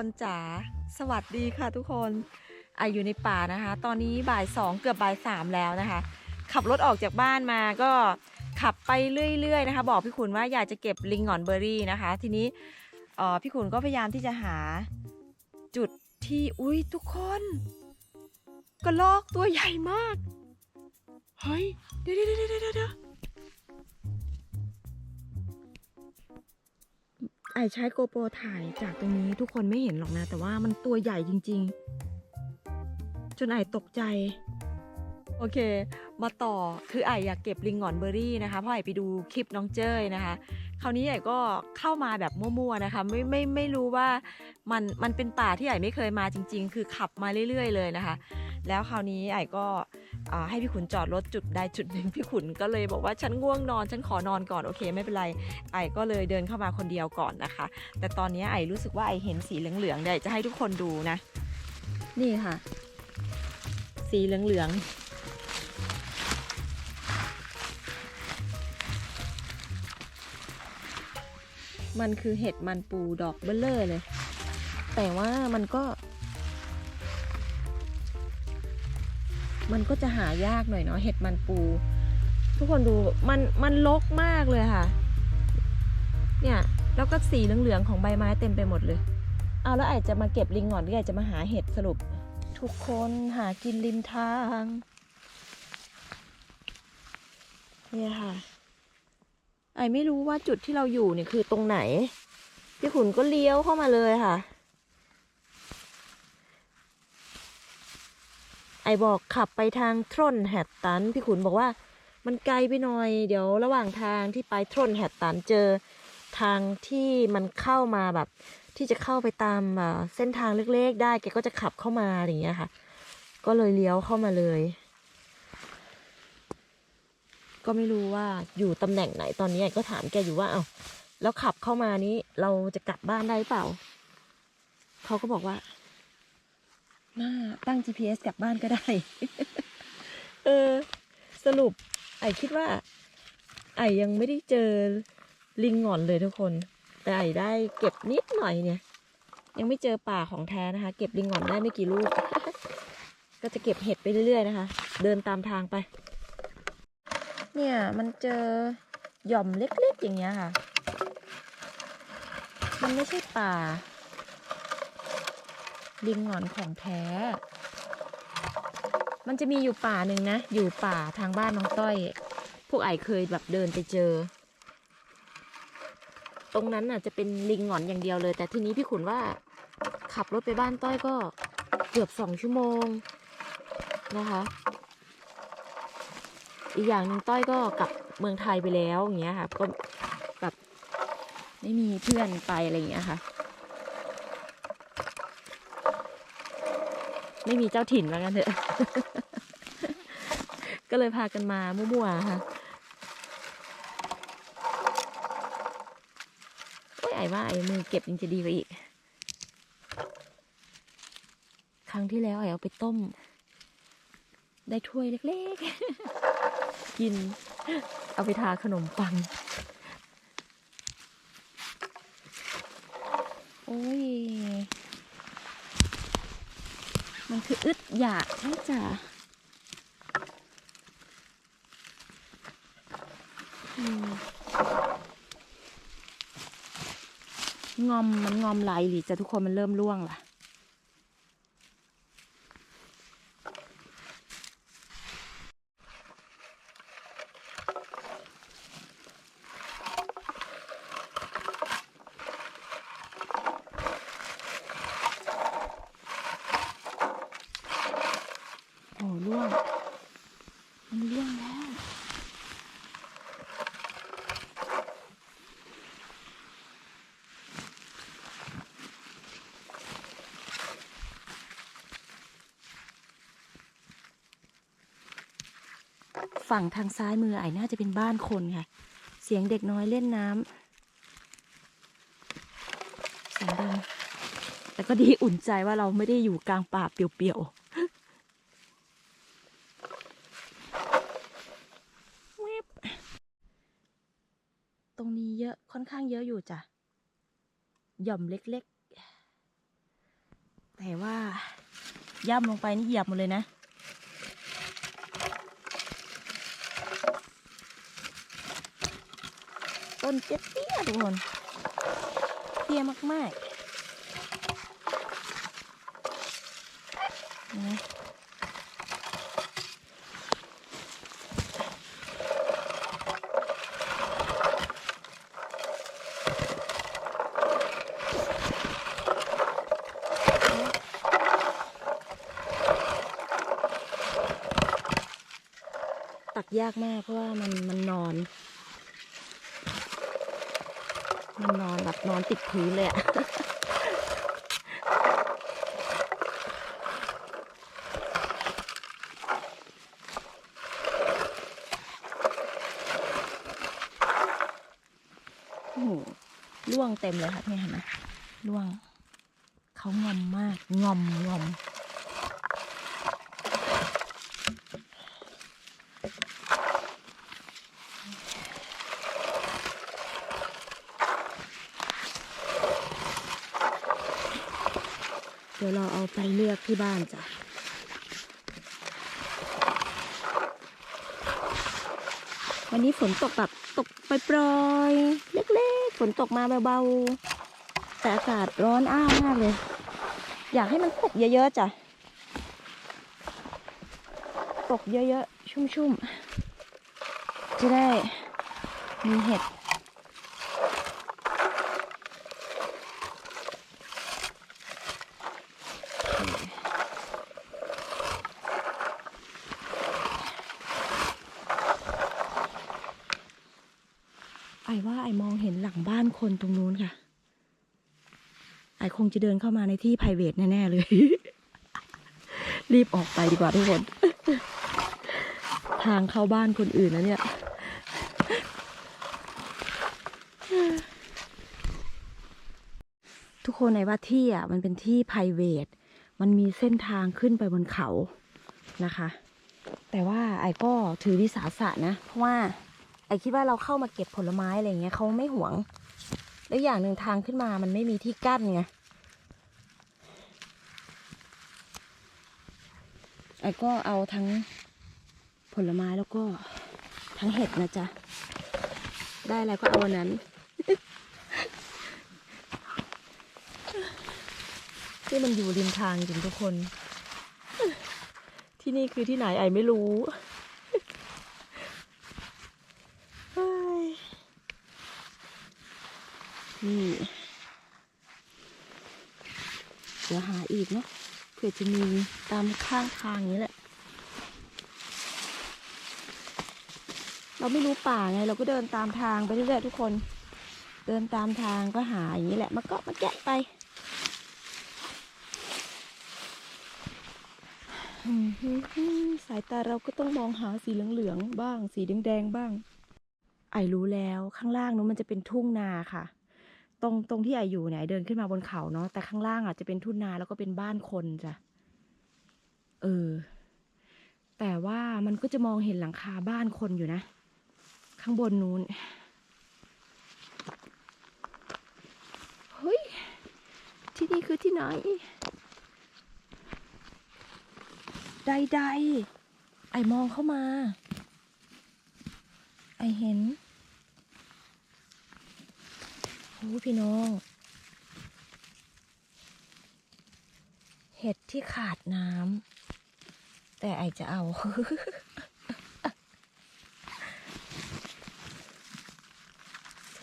คนจ๋าสวัสดีค่ะทุกคนอาอยู่ในป่านะคะ ตอนนี้บ่ายสองเกือบบ่ายสามแล้วนะคะ ขับรถออกจากบ้านมาก็ขับไปเรื่อยๆนะคะ บอกพี่ขุนว่าอยากจะเก็บลิงหงอนเบอร์รี่นะคะ ทีนี้พี่ขุนก็พยายามที่จะหาจุดที่อุ้ยทุกคนกระลอกตัวใหญ่มาก เฮ้ย เดี๋ยวเดี๋ยวเดี๋ยวเดี๋ยว ไอใช้โกโปรถ่ายจากตรงนี้ทุกคนไม่เห็นหรอกนะ แต่ว่ามันตัวใหญ่จริง ๆ จนไอตกใจ โอเค มาต่อคือไออยากเก็บลิงหงอนเบอร์รี่นะคะเพราะไอไปดูคลิปน้องเจ้ยนะคะ คราวนี้ไอก็เข้ามาแบบมั่วๆนะคะ ไม่ไม่ไม่รู้ว่ามันมันเป็นป่าที่ไอไม่เคยมาจริง ๆ คือขับมาเรื่อย ๆ เลยนะคะ แล้วคราวนี้ไอก็ให้พี่ขุนจอดรถจุดใดจุดหนึ่งพี่ขุนก็เลยบอกว่าฉันง่วงนอนฉันขอนอนก่อนโอเคไม่เป็นไรไอก็เลยเดินเข้ามาคนเดียวก่อนนะคะ แต่ตอนนี้ไอรู้สึกว่าไอเห็นสีเหลืองๆเดี๋ยวจะให้ทุกคนดูนะ นี่ค่ะ สีเหลืองๆมันคือเห็ดมันปูดอกเบลเลอร์เลย แต่ว่ามันก็ มันก็จะหายากหน่อยเนาะเห็ดมันปู ทุกคนดูมันมันลกมากเลยค่ะ เนี่ยแล้วก็สีเหลืองๆของใบไม้เต็มไปหมดเลย เอาแล้วไอจะมาเก็บลิงหงอนหรือไอจะมาหาเห็ดสรุป ทุกคนหากินริมทางเนี่ยค่ะ ไอไม่รู้ว่าจุดที่เราอยู่เนี่ยคือตรงไหน พี่ขุนก็เลี้ยวเข้ามาเลยค่ะ ไอ บอกขับไปทางทรอนแฮตตัน พี่ขุนบอกว่า มันไกลไปหน่อย เดี๋ยวระหว่างทางที่ไปทรอนแฮตตันเจอทางที่มันเข้ามาแบบ ที่จะเข้าไปตามเส้นทางเล็กๆ ได้แกก็จะขับเข้ามาอย่างเงี้ยค่ะ ก็เลยเลี้ยวเข้ามาเลย ก็ไม่รู้ว่าอยู่ตำแหน่งไหนตอนนี้ก็ถามแกอยู่ว่าเอา้าแล้วขับเข้ามานี้เราจะกลับบ้านได้เปล่า เขาก็บอกว่า น่าตั้ง GPS กลับบ้านก็ได้ เออ สรุป ไอคิดว่า ไอยังไม่ได้เจอลิงหงอนเลยทุกคน แต่ไอได้เก็บนิดหน่อยเนี่ย ยังไม่เจอป่าของแท้นะคะ เก็บลิงหงอนได้ไม่กี่ลูก ก็จะเก็บเห็ดไปเรื่อยๆนะคะ เดินตามทางไป เนี่ยมันเจอหย่อมเล็กๆอย่างเงี้ยค่ะ มันไม่ใช่ป่า ลิงหงอนของแท้ มันจะมีอยู่ป่าหนึ่งนะ อยู่ป่าทางบ้านน้องต้อย พวกไอเคยแบบเดินไปเจอ ตรงนั้นน่ะจะเป็นลิงหงอนอย่างเดียวเลย แต่ทีนี้พี่ขุนว่า ขับรถไปบ้านต้อยก็เกือบสองชั่วโมงนะคะ อีกอย่างหนึ่งต้อยก็กลับเมืองไทยไปแล้วอย่างเงี้ยค่ะ ก็แบบไม่มีเพื่อนไปอะไรอย่างเงี้ยค่ะ ไม่มีเจ้าถิ่นว่างั้นเถอะ ก็เลยพากันมามั่วๆค่ะโอ้ยไอ้ว่าไอ้มือเก็บยังจะดีกว่าอีก ครั้งที่แล้วไอ้เอาไปต้ม ได้ถ้วยเล็กๆ กิน เอาไปทาขนมปัง โอ้ย มันคืออึดอยากใช่จ้ะงอมมันงอมไหลหรือจะทุกคนมันเริ่มร่วงล่ะ โอ้ร่วง มันร่วงแล้ว ฝั่งทางซ้ายมือไอ้น่าจะเป็นบ้านคนค่ะ เสียงเด็กน้อยเล่นน้ำเสียงดังแต่ก็ดีอุ่นใจว่าเราไม่ได้อยู่กลางป่าเปลี่ยวๆ แวบตรงนี้เยอะค่อนข้างเยอะอยู่จ้ะ หย่อมเล็กๆ แต่ว่าย่ำลงไปนี่เหยียบหมดเลยนะต้นเตี้ยทุกคนเตี้ยมากๆนไยากมากเพราะว่ามันมันนอน มันนอนแบบนอนติดพื้นเลยอะโอ้โหล่วงเต็มเลยค่ะเนี่ยเห็นไหมล่วง เขางอมมากงอมงอม เดี๋ยวเราเอาไปเลือกที่บ้านจ้ะวันนี้ฝนตกแบบตกปล่อยๆเล็กๆ ฝนตกมาเบาๆ แต่อากาศร้อนอ้าวมากเลย อยากให้มันตกเยอะๆจ้ะ ตกเยอะๆ ชุ่มๆ จะได้มีเห็ด ไอว่าไอมองเห็นหลังบ้าน คนตรงนู้นค่ะ ไอคงจะเดินเข้ามาในที่ p r i v a t แน่ ๆ เลย รีบออกไปดีกว่าทุกคน ทางเข้าบ้านคนอื่นแล้วเนี่ย ทุกคนไอว่าที่อะ มันเป็นที่ p r i v a t มันมีเส้นทางขึ้นไปบนเขานะคะ แต่ว่าไอก็ถือวิสาสะนะ เพราะว่าไอคิดว่าเราเข้ามาเก็บผลไม้อะไรเงี้ยเขาไม่หวง แล้วอย่างหนึ่งทางขึ้นมามันไม่มีที่กั้นไงไอ้ก็เอาทั้งผลไม้แล้วก็ทั้งเห็ดนะจ๊ะ ได้อะไรก็เอาอันนั้น ที่มันอยู่ริมทางจริงทุกคน ที่นี่คือที่ไหนไอไม่รู้ เฮ้ย นี่เดี๋ยวหาอีกเนาะเผื่อจะมีตามข้างทางนี้แหละ เราไม่รู้ป่าไงเราก็เดินตามทางไปเรื่อยๆทุกคน เดินตามทางก็หาอย่างนี้แหละมาก็มาแกะไปสายตาเราก็ต้องมองหาสีเหลืองๆบ้าง สีแดงๆบ้าง ไอรู้แล้วข้างล่างนู้นมันจะเป็นทุ่งนาค่ะ ตรงตรงที่ไออยู่เนี่ยไอเดินขึ้นมาบนเขาเนาะแต่ข้างล่างอะจะเป็นทุ่งนาแล้วก็เป็นบ้านคนจ้ะเออ แต่ว่ามันก็จะมองเห็นหลังคาบ้านคนอยู่นะ ข้างบนนู้นเฮ้ย ที่นี่คือที่ไหน ใดๆ ไอมองเข้ามา ไอเห็น โอ้พี่น้อง เห็ดที่ขาดน้ำแต่ไอจะเอา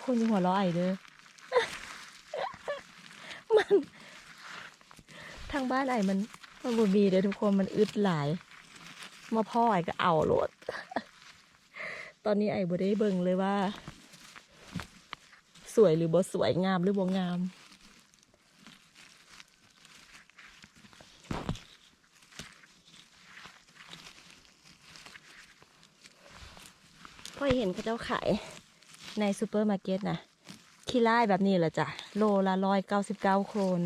คนยังหัวเราะไอเด้อมัน ทางบ้านไอมันมันบ่มีเด้อทุกคนมันอึดหลาย มาพ่อไอก็เอาโลด ตอนนี้ไอบ่ได้เบิ่งเลยว่า สวยหรือบ่สวยงามหรือบ่งาม พ่อเห็นเขาเจ้าขายในซูเปอร์มาร์เก็ตนะขี้ไล่แบบนี้แหละจ้ะ โลละร้อยเก้าสิบเก้าโครน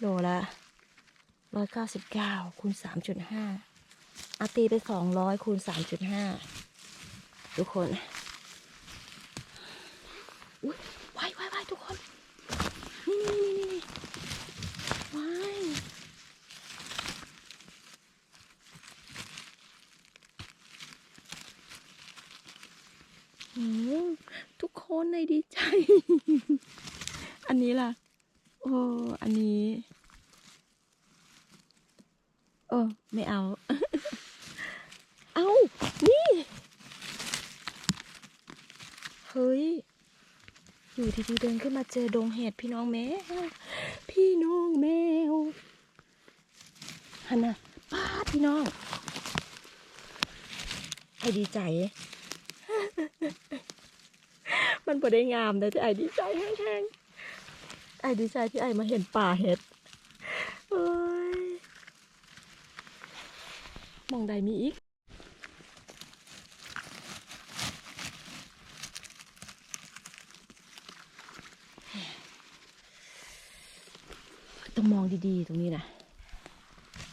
โลละร้อยเก้าสิบเก้าคูณสามจุดห้าอาตีไปสองร้อยคูณสามจุดห้าทุกคน ว้ายว้ายว้ายทุกคน นี่นี่นี่นี่ว้ายโอ้ทุกคนในดีใจ อันนี้ล่ะ โอ้ อันนี้ เออ ไม่เอา เจอดงเห็ดพี่น้องแมวพี่น้องแมวฮันน่ะป้าพี่น้องไอดีใจ มันพอได้งามเลยที่ไอดีใจแห้งๆไอดีใจที่ไอมาเห็นป่าเห็ดเอ้ยมองใดมีอีก ต้องมองดีๆ ตรงนี้นะ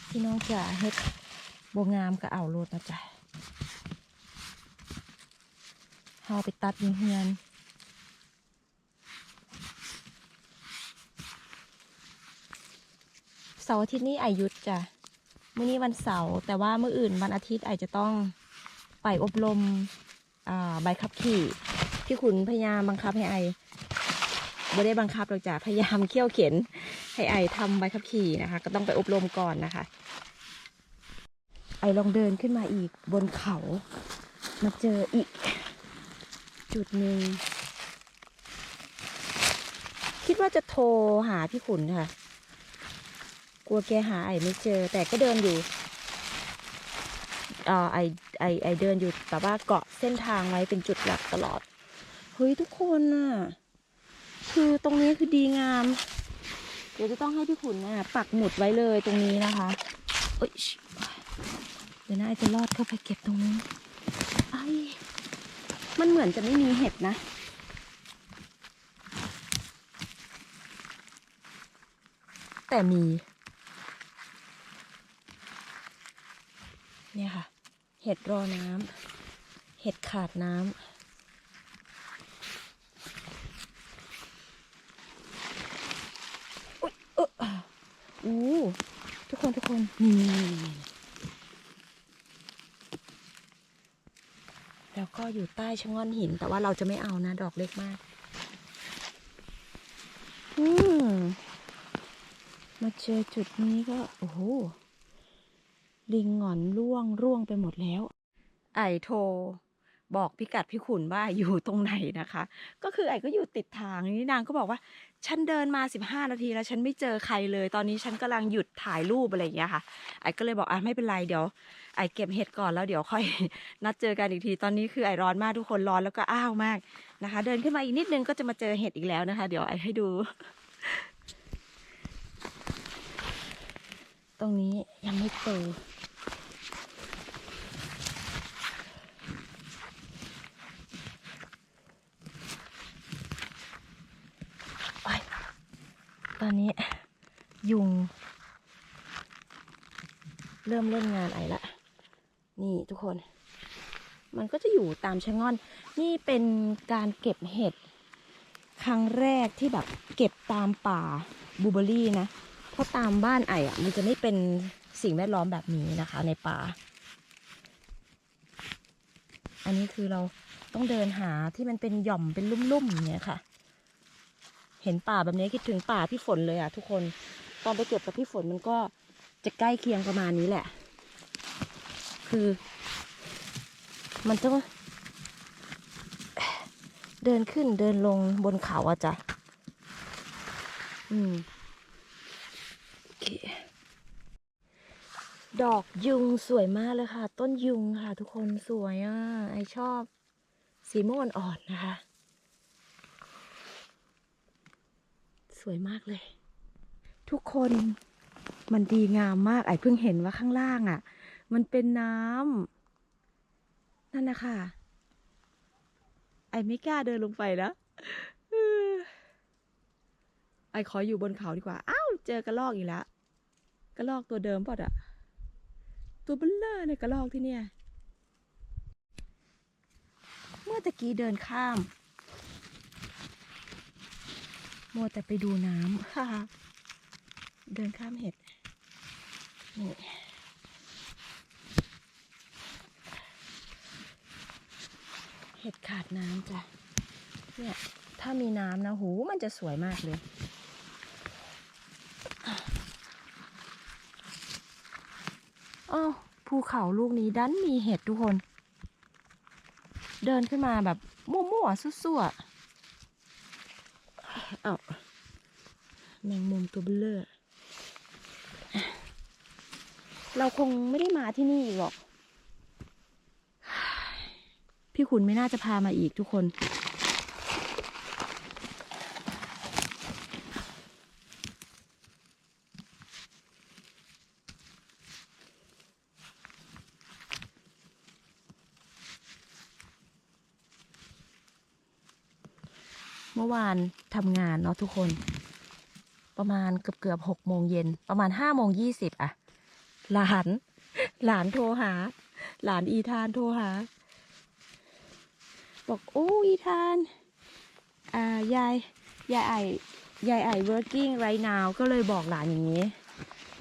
พี่น้องจะเฮ็ดบงามก็เอาโลดนะจ๊ะเฮาไปตัดยิงเฮือนเสาร์อาทิตย์นี้อหยุดจ้ะมื้อนี้วันเสาร์แต่ว่าเมื้ออื่นวันอาทิตย์ไอจะต้องไปอบรมอ่าใบขับขี่พี่ขุนพยายามบังคับให้ไอไม่ได้บังคับหรอกจ้ะพยายามเขี่ยวเข็น ให้ไอทำใบขับขี่นะคะ ก็ต้องไปอบรมก่อนนะคะ ไอลองเดินขึ้นมาอีกบนเขา มาเจออีก จุดหนึ่งคิดว่าจะโทรหาพี่ขุนค่ะ กลัวแกหาไอไม่เจอ แต่ก็เดินอยู่อ่าไอไอไอเดินอยู่แต่ว่าเกาะเส้นทางไว้เป็นจุดหลักตลอด เฮ้ยทุกคนน่ะ คือตรงนี้คือดีงาม เดี๋ยวจะต้องให้พี่ขุนน่ะปักหมุดไว้เลยตรงนี้นะคะเอ้ยชิเดี๋ยวนะไอจะลอดเข้าไปเก็บตรงนี้ไอมันเหมือนจะไม่มีเห็ดนะแต่มี เนี่ยค่ะ เห็ดรอน้ำ เห็ดขาดน้ำ อู้ทุกคนทุกคนนี่แล้วก็อยู่ใต้ชะง่อนหิน แต่ว่าเราจะไม่เอานะ ดอกเล็กมาก อืมมาเจอจุดนี้ก็ โอ้โหลิงหงอนร่วงร่วงไปหมดแล้ว ไอโท บอกพิกัดพี่ขุนว่าอยู่ตรงไหนนะคะ ก็คือไอ้ก็อยู่ติดทางนี่นางก็บอกว่า ฉันเดินมา 15 นาทีแล้วฉันไม่เจอใครเลย ตอนนี้ฉันกำลังหยุดถ่ายรูปอะไรอย่างเงี้ยค่ะ ไอ้ก็เลยบอกอะไม่เป็นไรเดี๋ยว ไอ้เก็บเห็ดก่อนแล้วเดี๋ยวค่อยนัดเจอกันอีกที ตอนนี้คือไอ้ร้อนมากทุกคนร้อนแล้วก็อ้าวมากนะคะ เดินขึ้นมาอีกนิดนึงก็จะมาเจอเห็ดอีกแล้วนะคะ เดี๋ยวไอ้ให้ดู ตรงนี้ยังไม่เจอ ตอนนี้ ยุง เริ่มเล่นงานไอละ นี่ทุกคน มันก็จะอยู่ตามชะง่อน นี่เป็นการเก็บเห็ด ครั้งแรกที่แบบเก็บตามป่าบูเบอรี่นะ เพราะตามบ้านไออะ มันจะไม่เป็นสิ่งแวดล้อมแบบนี้นะคะ ในป่า อันนี้คือเราต้องเดินหาที่มันเป็นหย่อมเป็นลุ่มๆอย่างเงี้ยค่ะ เห็นป่าแบบนี้คิดถึงป่าพี่ฝนเลยอะทุกคนตอนไปเก็บกับพี่ฝนมันก็จะใกล้เคียงประมาณนี้แหละ คือ มันต้องเดินขึ้นเดินลงบนเขาอะจ้ะ อืม ดอกยุงสวยมากเลยค่ะ ต้นยุงค่ะ ทุกคนสวยอะ ไอชอบ สีม่วงอ่อนนะคะ สวยมากเลย ทุกคนมันดีงามมากไอเพิ่งเห็นว่าข้างล่างอะ่ะ มันเป็นน้ำนั่นนะคะไอไม่กล้าเดินลงไปนะเออไอขออยู่บนเขาดีกว่า อ้าว เจอกระรอกอีกแล้วกระรอกตัวเดิมปอดอะตัวเบลเลอร์เนี่ยกระรอกที่เนี่ย เมื่อตะกี้เดินข้าม มัวแต่ไปดูน้ำ เดินข้ามเห็ด นี่เห็ดขาดน้ำจ้ะ เนี่ย ถ้ามีน้ำนะหูมันจะสวยมากเลยอ้าวภูเขาลูกนี้ดันมีเห็ดทุกคน เดินขึ้นมาแบบ มั่วๆ ซั่วๆ อ้าวแมงมุมตัวเบลอเราคงไม่ได้มาที่นี่อีกหรอก พี่ขุนไม่น่าจะพามาอีกทุกคน วานทำงานเนาะทุกคน ประมาณเกือบเกือบหกโมงเย็นประมาณห้าโมงยี่สิบอะหลาน หลานโทรหา หลานอีธานโทรหา บอกโอ้อีธานอ่ายายยายไอยายไอ working right now ก็เลยบอกหลานอย่างนี้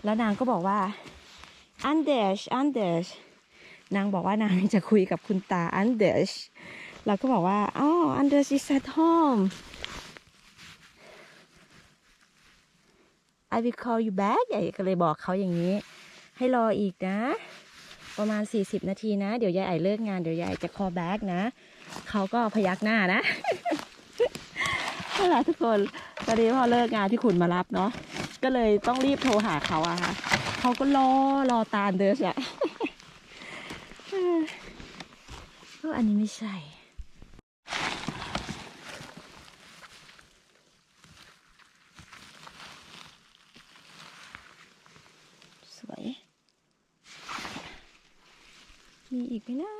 แล้วนางก็บอกว่าอันเดชอันเดชนางบอกว่านางจะคุยกับคุณตาอันเดชเราก็บอกว่าอ๋ออันเดช is at home I will call you back ยายก็เลยบอกเขาอย่างนี้ ให้รออีกนะ ประมาณ 40 นาทีนะ เดี๋ยวยายไอเลิกงานเดี๋ยวยายจะ call back นะ เขาก็พยักหน้านะนั่นแหละทุกคนตอนนี้พอเลิกงานพี่ขุนมารับเนาะก็เลยต้องรีบโทรหาเขาอะค่ะเขาก็รอรอตามเดชอะเออเอออันนี้ไม่ใช่ สวย มีอีกไหมนะ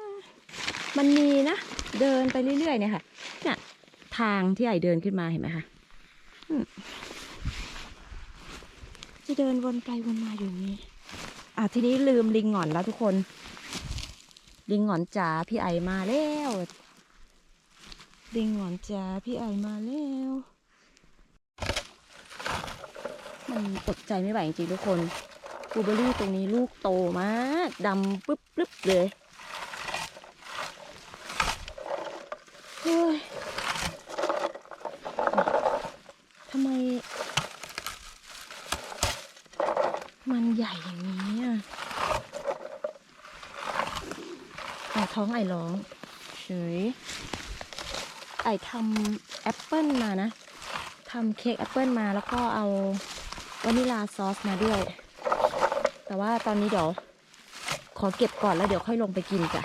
มันมีนะ เดินไปเรื่อยๆเนี่ยค่ะเนี่ยทางที่ไอเดินขึ้นมาเห็นไหมคะจะเดินวนไปวนมาอยู่นี้ อะทีนี้ลืมลิงหงอนแล้วทุกคน ลิงหงอนจ๋าพี่ไอมาแล้ว ลิงหงอนจ๋าพี่ไอมาแล้ว มันอดใจไม่ไหวจริงๆทุกคนบลูเบอร์รี่ตรงนี้ลูกโตมากดำปึ๊บปึ๊บเลย เฮ้ยทำไม มันใหญ่อย่างนี้อะแต่ท้องไอร้องเฉยไอทำแอปเปิลมานะทำเค้กแอปเปิลมาแล้วก็เอาวานิลาซอสมาด้วย แต่ว่าตอนนี้เดี๋ยว ขอเก็บก่อนแล้วเดี๋ยวค่อยลงไปกินจ้ะ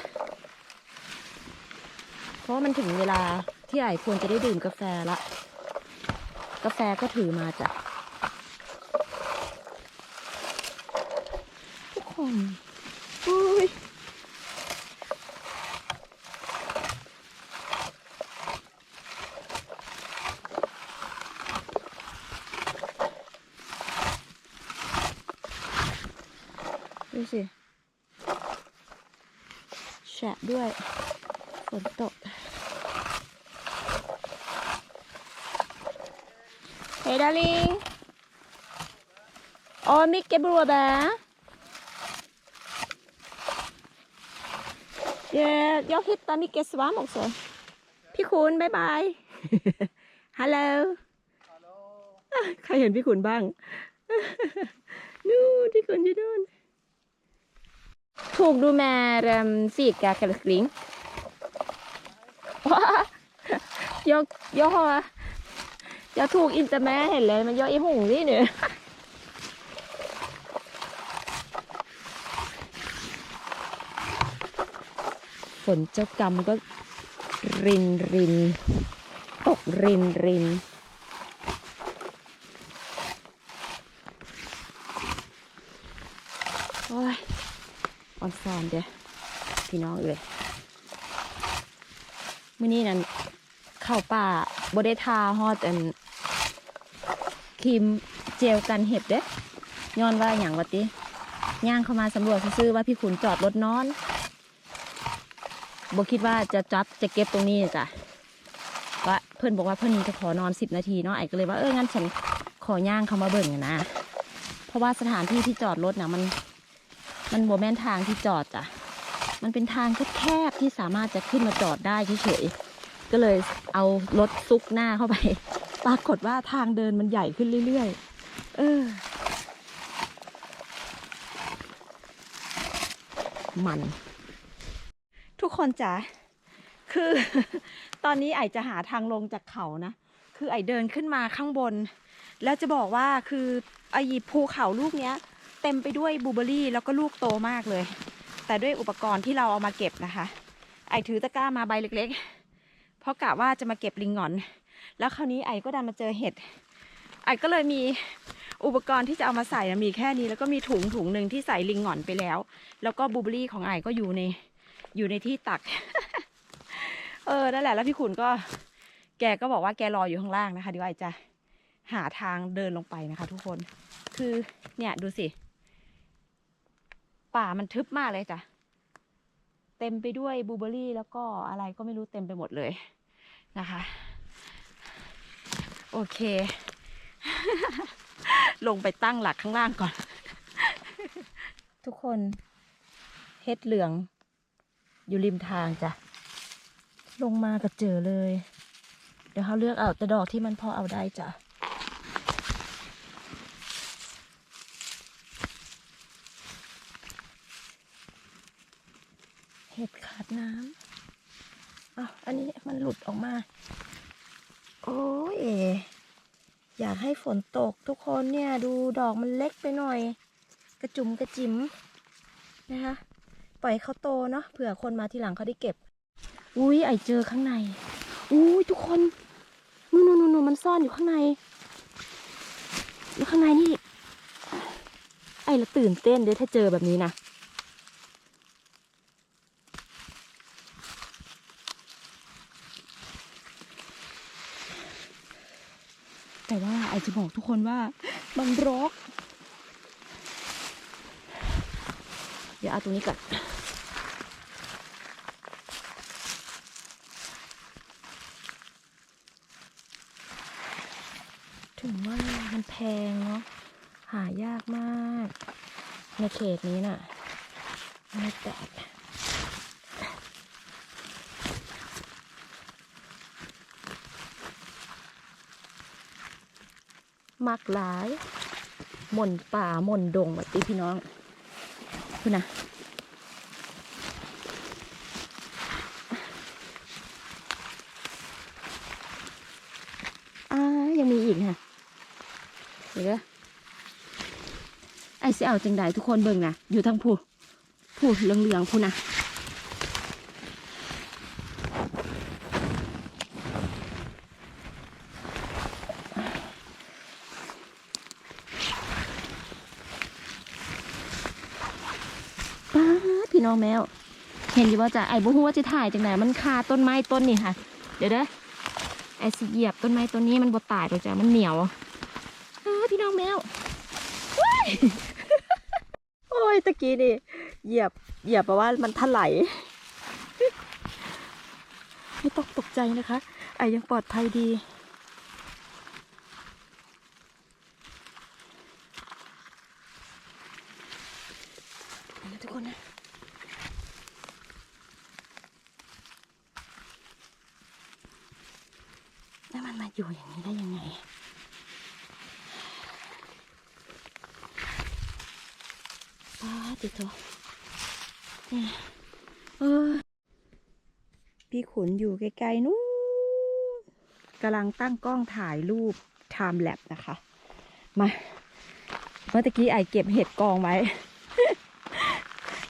เพราะมันถึงเวลาที่ไอควรจะได้ดื่มกาแฟละ กาแฟก็ถือมาจ้ะ ทุกคนอุ้ยดูสิแฉะด้วยฝนตก my darling? Oh, Mickey แบอย่ายกฮิตตอนมิกเกสห Mickey swam พี่คุณบายบาย ฮัลโหล ใครเห็นพี่คุณบ้าง นู่นพี่คุณอยู่นู่น ถูกดูแม่สีกากระกลิ้งว้า ยกยกหัว จะถูกอินเตอร์แม่เห็นเลยมันย่อยหงนี่เนี่ยฝนเจ้ากรรมก็รินริน ตกรินรินโอ้ยออนซอนเด้พี่น้องเอ้ยมื่อนี้นั้นเข้าป่าบ่ได้ทาฮอดอัน ครีมเจลกันเห็บเด้ย้อนว่าอย่างวัติย่างเข้ามาสำรวจซื้อว่าพี่ขุนจอดรถนอนบคิดว่าจะจับจะเก็บตรงนี้จ้ะว่าเพื่อนบอกว่าเพื่อนจะขอนอนสิบนาทีเนาะไอ้ก็เลยว่าเอองั้นฉันขอย่างเข้ามาเบิ่งนะ เพราะว่าสถานที่ที่จอดรถนะมัน มันโบแม่นทางที่จอดจ้ะมันเป็นทางแคบๆที่สามารถจะขึ้นมาจอดได้เฉยๆก็เลยเอารถซุกหน้าเข้าไป ปรากฏว่าทางเดินมันใหญ่ขึ้นเรื่อยๆ เออ มัน ทุกคนจ๋า คือ ตอนนี้ไอจะหาทางลงจากเขานะ คือไอเดินขึ้นมาข้างบน แล้วจะบอกว่าคือไอภูเขาลูกเนี้ย เต็มไปด้วยบลูเบอรี่แล้วก็ลูกโตมากเลย แต่ด้วยอุปกรณ์ที่เราเอามาเก็บนะคะ ไอถือตะกร้ามาใบเล็ก ๆ เพราะกะว่าจะมาเก็บลิงงอน แล้วคราวนี้ไอก็ดันมาเจอเห็ด ไอก็เลยมีอุปกรณ์ที่จะเอามาใส่นะมีแค่นี้ แล้วก็มีถุงถุงหนึ่งที่ใส่ลิงหงอนไปแล้ว แล้วก็บูเบอรี่ของไอก็อยู่ในอยู่ในที่ตัก เออนั่นแหละ แล้วพี่ขุนก็ แกก็บอกว่าแกรออยู่ข้างล่างนะคะเดี๋ยวไอจะหาทางเดินลงไปนะคะ ทุกคน คือเนี่ยดูสิ ป่ามันทึบมากเลยจ้ะ เต็มไปด้วยบูเบอรี่แล้วก็อะไรก็ไม่รู้เต็มไปหมดเลยนะคะ โอเค ลงไปตั้งหลักข้างล่างก่อน ทุกคนเฮ็ดเหลือง อยู่ริมทางจ้ะ ลงมาก็เจอเลย เดี๋ยวเขาเลือกเอาแต่ดอกที่มันพอเอาได้จ้ะเห็ดขาดน้ำอ้าวอันนี้มันหลุดออกมา โอ้ยอยากให้ฝนตกทุกคนเนี่ยดูดอกมันเล็กไปหน่อย กระจุมกระจิ๋มนะคะปล่อยเขาโตเนาะเผื่อคนมาทีหลังเขาได้เก็บ อุ้ยไอเจอข้างใน อุ้ยทุกคนนู่นนู่นนู่นมันซ่อนอยู่ข้างในแล้วข้างในนี่ ไอละตื่นเต้นเด้ถ้าเจอแบบนี้นะ แต่ว่าไอ จะบอกทุกคนว่ามันรกเดี๋ยวเอาตรงนี้ก่อนถึงว่ามันแพงเนาะหายากมาก ในเขตนี้น่ะไม่แตก มักหลายหม่นป่าหม่นดงแบบนี้พี่น้องคุณนะยังมีอีกค่ะเดี๋ยวเด้อไอ้สิเอาจังใดทุกคนเบิ่งนะอยู่ทั้งผู้ผู้เหลืองๆผู้นะป้าดพี่ น้องแมว เห็นอยู่ว่าจะไอ้บุ้งว่าจะถ่ายจังไหนมันคาต้นไม้ต้นนี่ค่ะ เดี๋ยวเด้อไอ้สิเหยียบต้นไม้ต้นนี้มันบ่ตายหรอกจ้ะมันเหนียวพี่น้องแมวโอ้ยตะกี้นี่เหยียบเหยียบแปลว่ามันถลายไม่ต้องตกใจนะคะ ไอ้ยังปลอดภัยดีนะทุกคนนะ แล้ว มาอยู่อย่างนี้ได้ยังไง ป้าติดตัวเนี่ยเออพี่ขุนอยู่ไกลๆนู้นกำลังตั้งกล้องถ่ายรูป time lapse นะคะ มา เมื่อกี้ไอเก็บเห็ดกองไว้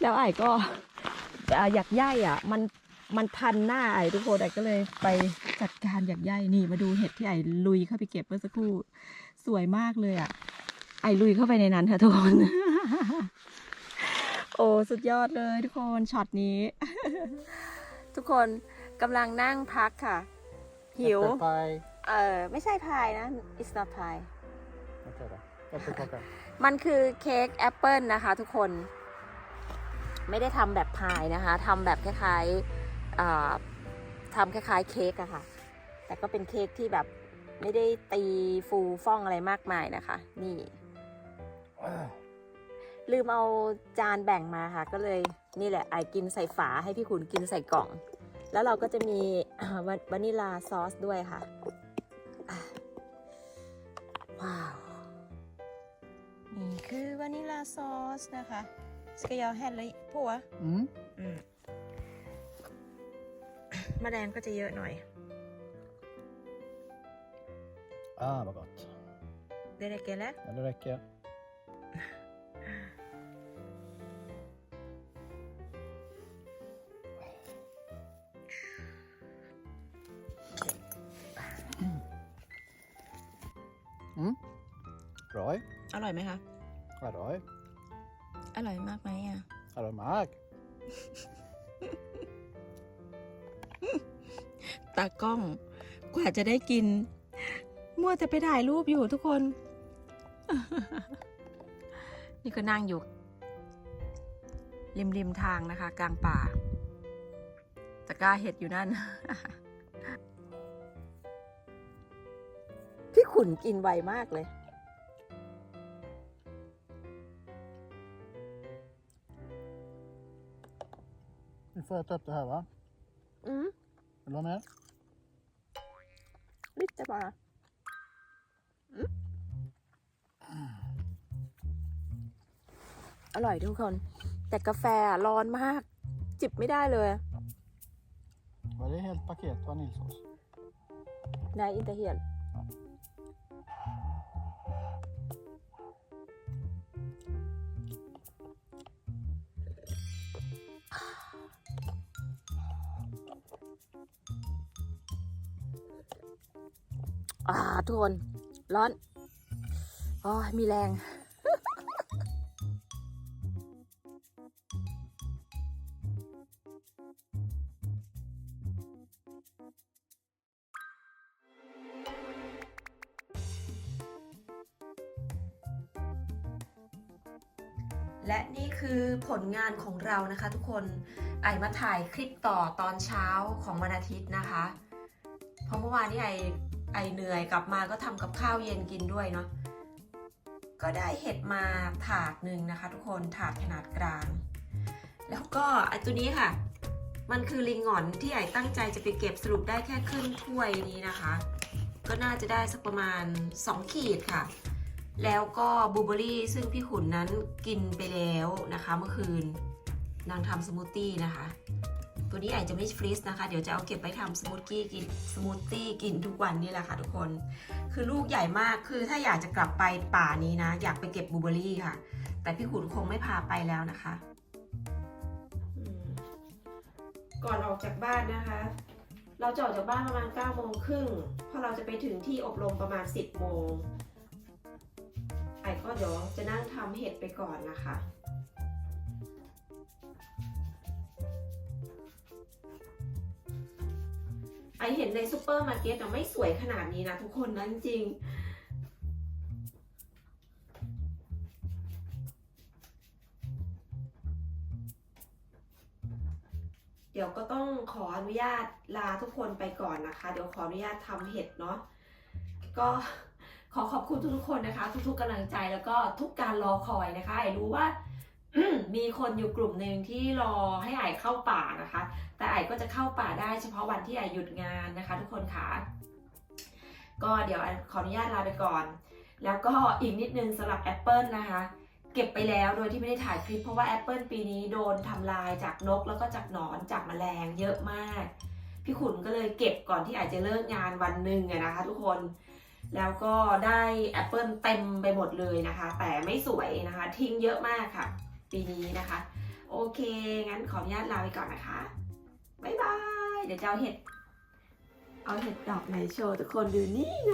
แล้วไอก็อ่าอยากย่ายอะ มันมันพันหน้าไอทุกคนไอก็เลยไป จัดการอยากย่ายนี่มาดูเห็ดที่ไอลุยเข้าไปเก็บเมื่อสักครู่ สวยมากเลยอะ ไอลุยเข้าไปในนั้นค่ะทุกคน โอ้สุดยอดเลยทุกคนช็อตนี้ ทุกคนกำลังนั่งพักค่ะ หิว Apple pie. เออไม่ใช่พายนะ it's not pie What's that? Apple pie. มันคือเค้กแอปเปิลนะคะ ทุกคน ไม่ได้ทำแบบพายนะคะทำแบบคล้ายๆอ่า ทำคล้ายๆเค้กอะค่ะ แต่ก็เป็นเค้กที่แบบไม่ได้ตีฟูฟ่องอะไรมากมายนะคะ นี่ ลืมเอาจานแบ่งมาค่ะ ก็เลยนี่แหละไอกินใส่ฝาให้พี่ขุนกินใส่กล่อง แล้วเราก็จะมีวาวานิลาซอสด้วยค่ะอะ ว้าว นี่คือวานิลาซอสนะคะสกายาแฮนเลยผัว Mm. อืม แมลงก็จะเยอะหน่อย Ah, vad gott. ได้ได้เกนแล้ว Ja, det räcker. Mm. Bra. อร่อยไหมคะ Halloj. อร่อยมากไหมอะ Halloj Mark. ตากล้อง กว่าจะได้กิน มัวแต่ไปถ่ายรูปอยู่ทุกคน นี่ก็นั่งอยู่ ริมริมทางนะคะ กลางป่าตะกร้าเห็ดอยู่นั่น พี่ขุนกินไวมากเลย Nu får jag äta upp det här va? อืม Vill du ha mer? ลิจะมาอร่อยทุกคน แต่กาแฟร้อนมาก จิบไม่ได้เลย Var det helt paket vaniljsås? นาย อ่าทุกคน ร้อนอ๋อมีแรง และนี่คือผลงานของเรานะคะทุกคน ไอมาถ่ายคลิปต่อตอนเช้าของวันอาทิตย์นะคะ เพราะเมื่อวานนี้ไอ ไอเหนื่อยกลับมาก็ทำกับข้าวเย็นกินด้วยเนาะก็ได้เห็ดมาถาดหนึ่งนะคะ ทุกคนถาดขนาดกลาง แล้วก็ไอตัวนี้ค่ะ มันคือลิงหงอนที่ไอตั้งใจจะไปเก็บสรุปได้แค่ครึ่งถ้วยนี้นะคะ ก็น่าจะได้สักประมาณ 2 ขีดค่ะ แล้วก็บลูเบอรี่ซึ่งพี่ขุนนั้นกินไปแล้วนะคะ เมื่อคืนนางทำสมูทตี้นะคะ ตัวนี้อาจจะไม่ฟรีซนะคะ เดี๋ยวจะเอาเก็บไปทำสมูทตี้กินสมูทตี้กินทุกวันนี่แหละค่ะทุกคน คือลูกใหญ่มากคือถ้าอยากจะกลับไปป่านี้นะ อยากไปเก็บบูเบอรี่ค่ะ แต่พี่ขุนคงไม่พาไปแล้วนะคะ ก่อนออกจากบ้านนะคะ เราจะออกจากบ้านประมาณ9โมงครึ่งเพราะเราจะไปถึงที่อบรมประมาณ 10โมงไอ้ก็เดี๋ยวจะนั่งทำเห็ดไปก่อนนะคะ ไอเห็นในซูเปอร์มาร์เก็ตอะไม่สวยขนาดนี้นะทุกคนนะจริงเดี๋ยวก็ต้องขออนุญาตลาทุกคนไปก่อนนะคะ เดี๋ยวขออนุญาตทำเห็ดเนาะก็ขอขอบคุณทุกๆคนนะคะ ทุกๆกำลังใจแล้วก็ทุกการรอคอยนะคะไอรู้ว่า มีคนอยู่กลุ่มหนึ่งที่รอให้ไอเข้าป่านะคะ แต่ไอก็จะเข้าป่าได้เฉพาะวันที่ไอหยุดงานนะคะ ทุกคนค่ะ ก็เดี๋ยวไอขออนุญาตลาไปก่อน แล้วก็อีกนิดนึงสำหรับ Apple นะคะเก็บไปแล้วโดยที่ไม่ได้ถ่ายคลิปเพราะว่า Apple ปีนี้โดนทำลายจากนกแล้วก็จากหนอนจากแมลงเยอะมาก พี่ขุนก็เลยเก็บก่อนที่อาจจะเลิกงานวันหนึ่งนะคะ ทุกคนแล้วก็ได้แอปเปิลเต็มไปหมดเลยนะคะ แต่ไม่สวยนะคะ ทิ้งเยอะมากค่ะ ปีนี้นะคะ โอเค งั้นขออนุญาตลาไปก่อนนะคะบ๊ายบาย เดี๋ยวจะเอาเห็ด เอาเห็ดดอกไหนโชว์ทุกคนดูนี่ไง